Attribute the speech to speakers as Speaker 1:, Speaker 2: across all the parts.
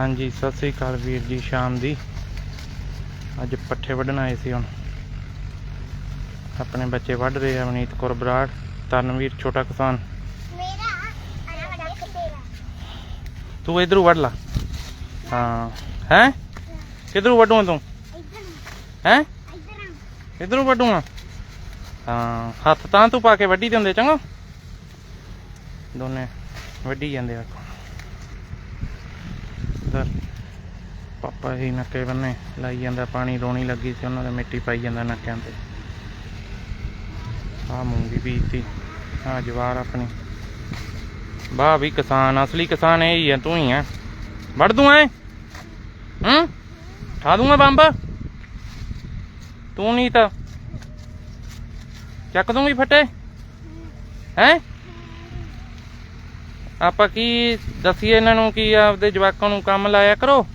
Speaker 1: ਹਾਂਜੀ ਸਤਿ ਸ੍ਰੀ ਅਕਾਲ ਵੀਰ ਜੀ ਸ਼ਾਮ ਦੀ। ਅੱਜ ਪੱਠੇ ਵੱਢਣ ਆਏ ਸੀ ਹੁਣ। ਆਪਣੇ ਬੱਚੇ ਵੱਢ ਰਹੇ ਆ ਅਵਨੀਤ ਕੌਰ ਬਰਾੜ ਤਨਵੀਰ ਛੋਟਾ ਕਿਸਾਨ। ਤੂੰ ਇਧਰੋਂ ਵੱਢ ਲਾ। ਹਾਂ। ਹੈ? ਕਿਧਰੋਂ ਵੱਢੂਆਂ ਤੂੰ? ਹੈ?
Speaker 2: ਇੱਧਰ
Speaker 1: ਇਧਰੋਂ ਵੱਢੂਆਂ? ਹਾਂ ਹੱਥ ਤਾਂ ਤੂੰ ਪਾ ਕੇ ਵੱਢੀ ਦੇ ਹੁੰਦੇ ਚੰਗਾ। ਦੋਨੇ ਵੱਢੀ ਜਾਂਦੇ ਆ। ਇਧਰ ਪਾਪਾ ਹੀ ਨੱਕੇ ਬੰਨੇ ਲਾਈ ਜਾਂਦਾ, ਪਾਣੀ ਰੋਣੀ ਲੱਗੀ ਸੀ, ਉਹਨਾਂ ਦੇ ਮਿੱਟੀ ਪਾਈ ਜਾਂਦਾ ਨੱਕਿਆਂ ਤੇ। ਆ ਮੂੰਗੀ ਬੀਜਤੀ ਆ ਜਵਾਰ ਆਪਣੀ। ਵਾਹ ਵੀ ਕਿਸਾਨ, ਅਸਲੀ ਕਿਸਾਨ ਇਹ ਹੀ ਹੈ ਤੂੰ ਹੀ ਹੈ ਵੜ ਦੂੰ ਐ? ਹੂੰ? ਠਾ ਦੂੰਗਾ ਬੰਬ? ਤੂੰ ਨਹੀਂ ਤਾਂ ਚੱਕ ਦੂੰਗੀ ਫੱਟੇ? ਹੈ? ਆਪਾਂ ਕੀ ਦੱਸੀਏ ਇਹਨਾਂ ਨੂੰ ਕਿ ਆਪਦੇ ਜਵਾਕਾਂ ਨੂੰ ਕੰਮ ਲਾਇਆ ਕਰੋ?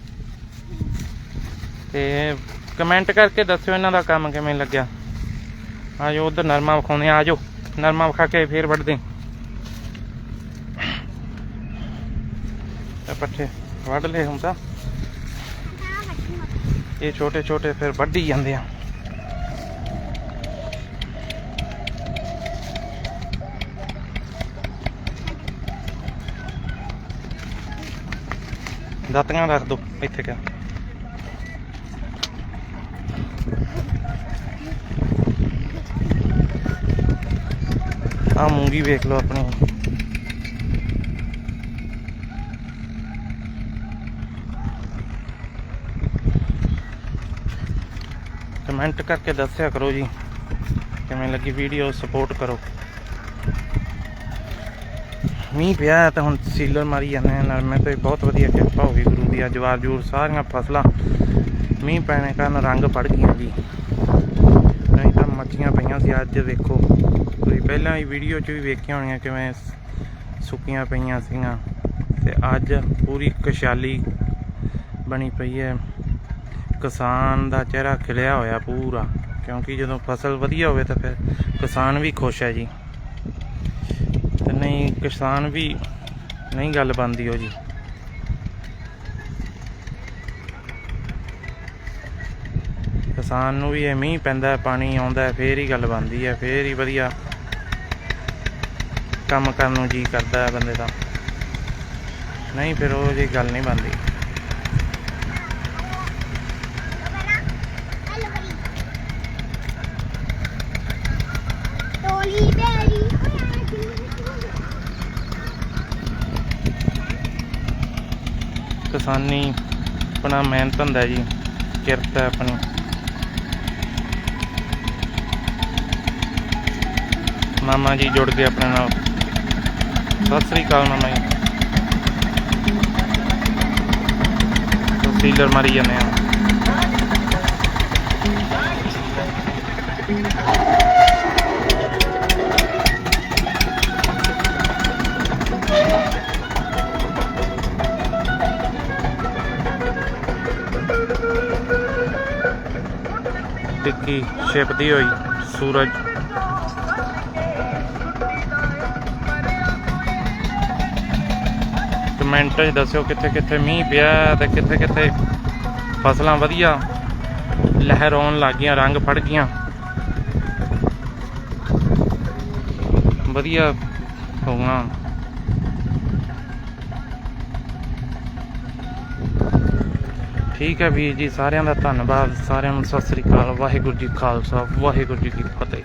Speaker 1: ਤੇ ਕਮੈਂਟ ਕਰਕੇ ਦੱਸਿਓ ਇਹਨਾਂ ਦਾ ਕੰਮ ਕਿਵੇਂ ਲੱਗਿਆ। ਆਜੋ ਉਧਰ ਨਰਮਾ ਵਿਖਾਉਂਦੇ ਆ ਆਜੋ। ਨਰਮਾ ਵਿਖਾ ਕੇ ਫੇਰ ਵੱਢਦੇ ਇਹ ਪੱਠੇ ਵੱਢ ਲਏ ਹੁਣ ਤਾਂ। ਇਹ ਛੋਟੇ ਛੋਟੇ ਫਿਰ ਵੱਢੀ ਜਾਂਦੇ ਆ। ਦਾਤੀਆਂ ਰੱਖ ਦੋ ਇੱਥੇ ਕਿਆ ਆ ਮੂੰਗੀ ਵੇਖ ਲਓ ਆਪਣੀ ਕਮੈਂਟ ਕਰਕੇ ਦੱਸਿਆ ਕਰੋ ਜੀ ਕਿਵੇਂ ਲੱਗੀ ਵੀਡੀਓ ਸਪੋਰਟ ਕਰੋ। ਮੀਂਹ ਪਿਆ ਤਾਂ ਹੁਣ ਸੀਲਰ ਮਾਰੀ ਜਾਂਦੇ ਆ ਨਰਮੇ ਤੇ ਬਹੁਤ ਵਧੀਆ ਕਿਰਪਾ ਹੋ ਗਈ ਗੁਰੂ ਦੀ, ਅੱਜ ਵਾਰ ਜੂਰ ਸਾਰੀਆਂ ਫਸਲਾਂ ਮੀਂਹ ਪੈਣੇ ਕਾਰਨ ਰੰਗ ਫੜ ਗਈਆਂ ਜੀ। ਨਹੀਂ ਤਾਂ ਮੱਛੀਆਂ ਪਈਆਂ ਸੀ, ਅੱਜ ਵੇਖੋ, ਤੁਸੀਂ ਪਹਿਲਾਂ ਹੀ ਵੀਡੀਓ 'ਚ ਵੀ ਵੇਖੀਆਂ ਹੋਣੀਆਂ ਕਿਵੇਂ ਸੁੱਕੀਆਂ ਪਈਆਂ ਸੀਗੀਆਂ ਤੇ ਅੱਜ ਪੂਰੀ ਖੁਸ਼ਹਾਲੀ ਬਣੀ ਪਈ ਹੈ। ਕਿਸਾਨ ਦਾ ਚਿਹਰਾ ਖਿਲਿਆ ਹੋਇਆ ਪੂਰਾ, ਕਿਉਂਕਿ ਜਦੋਂ ਫਸਲ ਵਧੀਆ ਹੋਵੇ ਤਾਂ ਫਿਰ ਕਿਸਾਨ ਵੀ ਖੁਸ਼ ਹੈ ਜੀ। ਤੇ ਨਹੀਂ ਕਿਸਾਨ ਵੀ ਨਹੀਂ ਗੱਲ ਬਣਦੀ ਉਹ ਜੀ। ਕਿਸਾਨ ਨੂੰ ਵੀ ਇਹ ਮੀਂਹ ਪੈਂਦਾ ਪਾਣੀ ਆਉਂਦਾ ਹੈ, ਫੇਰ ਹੀ ਗੱਲ ਬਣਦੀ ਹੈ ਫੇਰ ਹੀ ਵਧੀਆ ਕੰਮ ਕਰਨ ਨੂੰ ਜੀ ਕਰਦਾ ਬੰਦੇ ਦਾ। ਨਹੀਂ ਫਿਰ ਉਹ ਜੀ ਗੱਲ ਨਹੀਂ ਬਣਦੀ। ਕਿਸਾਨੀ ਆਪਣਾ ਮਿਹਨਤ ਹੁੰਦਾ ਜੀ, ਕਿਰਤ ਹੈ ਆਪਣੀ। ਮਾਮਾ ਜੀ ਜੁੜ ਗਏ ਆਪਣੇ ਨਾਲ। ਸਤਿ ਸ੍ਰੀ ਅਕਾਲ ਮਾਮਾ ਜੀ। ਸੀਲਰ ਮਾਰੀ ਜਾਂਦੇ ਆ। ਟਿੱਕੀ ਛਿਪਦੀ ਹੋਈ ਸੂਰਜ। ਕਮੈਂਟ 'ਚ ਦੱਸਿਓ ਕਿੱਥੇ ਕਿੱਥੇ ਮੀਂਹ ਪਿਆ ਤੇ ਕਿੱਥੇ ਕਿੱਥੇ ਫਸਲਾਂ ਵਧੀਆ। ਲਹਿਰ ਆਉਣ ਲੱਗ ਗਈਆਂ, ਰੰਗ ਫੜ ਗਈਆਂ। ਵਧੀਆ ਹੋਣਾ ਠੀਕ ਹੈ ਵੀਰ ਜੀ, ਸਾਰਿਆਂ ਦਾ ਧੰਨਵਾਦ, ਸਾਰਿਆਂ ਨੂੰ ਸਤਿ ਸ੍ਰੀ ਅਕਾਲ, ਵਾਹਿਗੁਰੂ ਜੀ ਖਾਲਸਾ, ਵਾਹਿਗੁਰੂ ਜੀ ਕੀ ਫਤਿਹ।